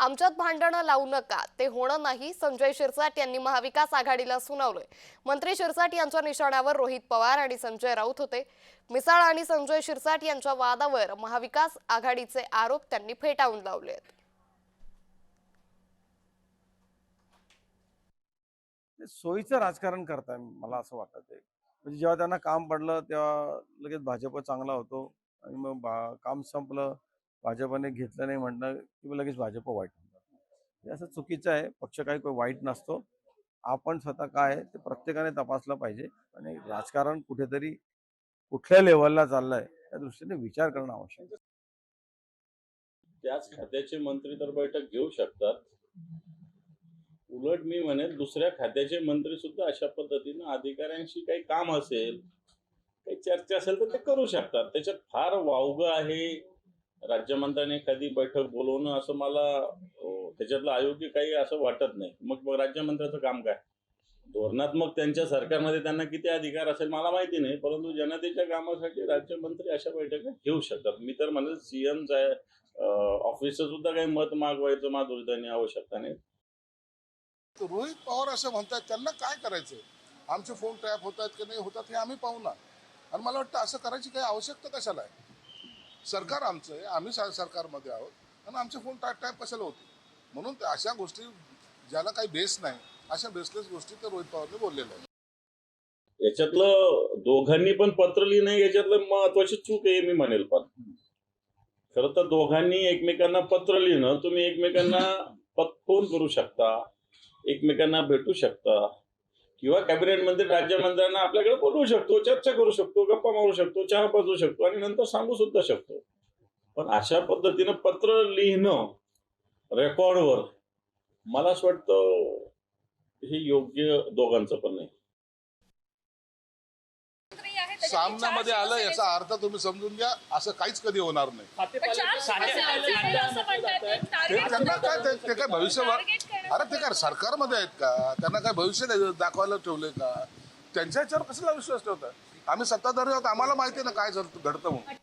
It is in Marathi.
आमच्यात भांडणं लावू नका. ते होणं नाही. संजय शिरसाट यांनी महाविकास आघाडीला सुनावलंय. मंत्री शिरसाट यांच्या निशाण्यावर रोहित पवार आणि संजय राऊत होते. मिसाळ आणि संजय शिरसाट यांच्या वादावर महाविकास आघाडीचे आरोप त्यांनी फेटाळून लावले आहेत सोयीचं राजकारण करताय मला असं वाटत आहे म्हणजे जेव्हा त्यांना काम पडलं तेव्हा लगेच भाजप चांगला होतो आणि मग बा काम संपलं भाजपने घेतलं नाही म्हणणं की लगेच भाजप वाईट म्हणतात हे असं चुकीचं आहे. पक्ष काही काही वाईट नसतो. आपण स्वतः काय ते प्रत्येकाने तपासलं पाहिजे. आणि राजकारण कुठेतरी कुठल्या लेवलला चाललंय त्या दृष्टीने विचार करणं आवश्यक आहे. त्याच खात्याचे मंत्री तर बैठक घेऊ शकतात. उलट मी म्हणेन दुसऱ्या खात्याचे मंत्री सुद्धा अशा पद्धतीनं अधिकाऱ्यांशी काही काम असेल काही चर्चा असेल तर ते करू शकतात. त्याच्यात फार वावग आहे. राज्यमंत्र्यांनी एखादी बैठक बोलवणं असं मला त्याच्यातलं अयोग्य काही असं वाटत नाही. मग मग राज्यमंत्र्याचं काम काय? धोरणात्मक त्यांच्या सरकारमध्ये त्यांना किती अधिकार असेल मला माहिती नाही परंतु जनतेच्या कामासाठी राज्यमंत्री अशा बैठका घेऊ शकतात. मी तर म्हणेल सीएम ऑफिसचं सुद्धा काही मत मागवायचं माधुरीतांनी आवश्यकता नाही. रोहित पवार असं म्हणतात त्यांना काय करायचं? आमचे फोन टॅप होतात की नाही होतात हे आम्ही पाहू ना. आणि मला वाटतं असं करायची काही आवश्यकता कशाला आहे? सरकार आमचं आहे आम्ही सरकारमध्ये आहोत. आणि आमचे फोन टॅप टॅप कशाला होते? म्हणून त्या अशा गोष्टी ज्याला काही बेस नाही अशा बेसलेस गोष्टी तर रोहित पवारने बोललेल्या आहेत. याच्यातलं दोघांनी पण पत्र लिहिणं याच्यातलं महत्वाची चूक आहे मी म्हणेल पण. खरं तर दोघांनी एकमेकांना पत्र लिहिणं तुम्ही एकमेकांना फोन करू शकता एकमेकांना भेटू शकता. किंवा कॅबिनेट मंत्री राज्यमंत्र्यांना आपल्याकडे बोलवू शकतो चर्चा करू शकतो गप्पा मारू शकतो चहा पाजू शकतो आणि नंतर सांगू सुद्धा शकतो. पण अशा पद्धतीनं पत्र लिहिणं रेकॉर्डवर मला असं वाटतं हे योग्य दोघांचं पण नाही. सामनामध्ये आलं याचा अर्थ तुम्ही समजून घ्या असं काहीच कधी होणार नाही. ते त्यांना काय ते- काय भविष्य अरे ते काय सरकारमध्ये आहेत का? त्यांना काय भविष्य दाखवायला ठेवले का? त्यांच्या याच्यावर कशाला विश्वास ठेवता आम्ही सत्ताधारी आहोत आम्हाला माहिती आहे ना काय घडतं म्हणून.